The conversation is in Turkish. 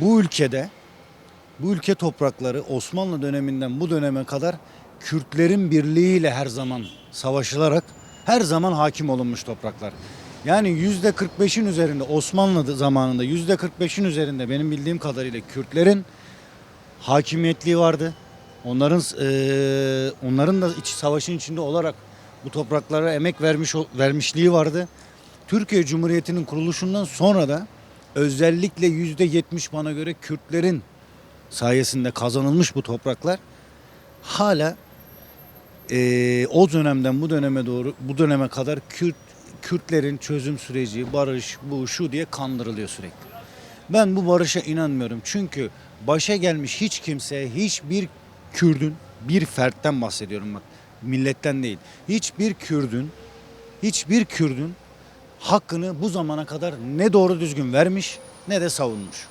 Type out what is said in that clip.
bu ülkede bu ülke toprakları Osmanlı döneminden bu döneme kadar Kürtlerin birliğiyle her zaman savaşılarak her zaman hakim olunmuş topraklar. Yani yüzde 45'in üzerinde Osmanlı zamanında yüzde 45'in üzerinde benim bildiğim kadarıyla Kürtlerin hakimiyetliği vardı. Onların eee, onların da iç savaşın içinde olarak bu topraklara emek vermiş vermişliği vardı. Türkiye Cumhuriyeti'nin kuruluşundan sonra da özellikle yüzde 70 bana göre Kürtlerin sayesinde kazanılmış bu topraklar hala eee, o dönemden bu döneme doğru bu döneme kadar Kürt Kürtlerin çözüm süreci, barış, bu şu diye kandırılıyor sürekli. Ben bu barışa inanmıyorum. Çünkü başa gelmiş hiç kimse, hiçbir Kürdün, bir fertten bahsediyorum bak, milletten değil. Hiçbir Kürdün, hiçbir Kürdün hakkını bu zamana kadar ne doğru düzgün vermiş ne de savunmuş.